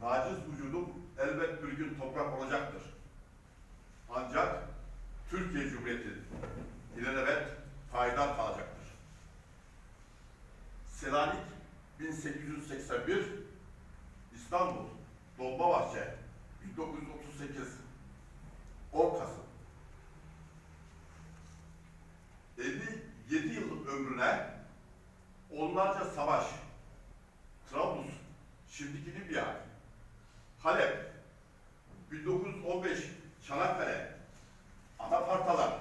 naciz vücudum elbet bir gün toprak olacaktır. Ancak Türkiye Cumhuriyeti ilelebet payidar kalacaktır. Selanik 1881 İstanbul Dolmabahçe 1938 10 Kasım 57 yıl ömrüne onlarca savaş, Trablus, şimdiki Libya, Halep, 1915 Çanakkale, Anafartalar,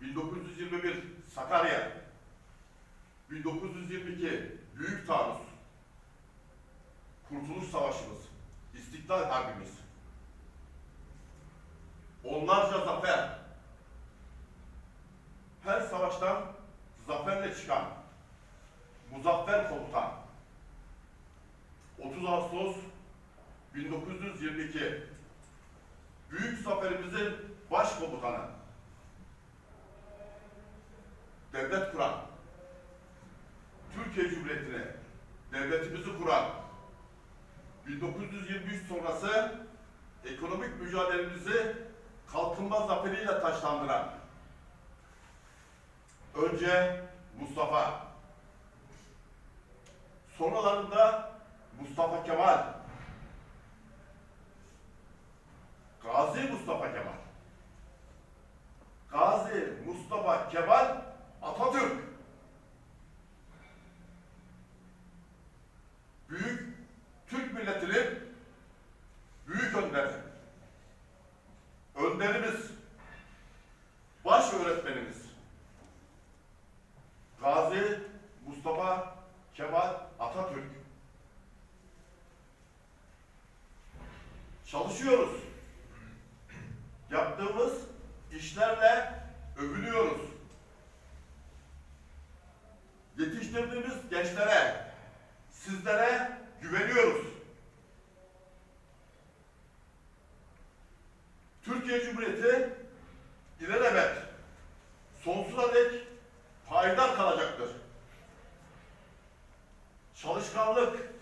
1921 Sakarya, 1922 Büyük Taarruz, Kurtuluş Savaşımız, İstiklal Harbimiz, onlarca zafer, her savaştan zaferle çıkan Muzaffer Komutan 30 Ağustos 1922 Büyük Zaferimizin başkomutanı. Devlet kuran. Türkiye Cumhuriyeti'ni devletimizi kuran. 1923 sonrası ekonomik mücadelemizi kalkınma zaferiyle taşlandıran. Önce Mustafa, sonralarında Mustafa Kemal, Gazi Mustafa Kemal, Gazi Mustafa Kemal Çalışıyoruz. Yaptığımız işlerle övünüyoruz. Yetiştirdiğimiz gençlere, sizlere güveniyoruz. Türkiye Cumhuriyeti ilelebet sonsuza dek payidar kalacaktır. Çalışkanlık,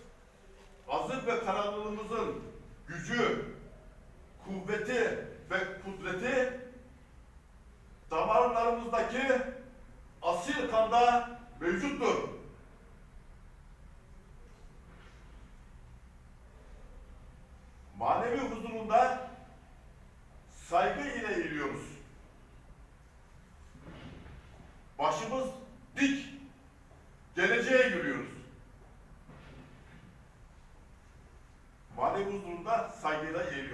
azık ve kararlılığımızın gücü, kuvveti ve kudreti damarlarımızdaki asil kanda mevcuttur. Manevi huzurunda saygıyla eğiliyorum.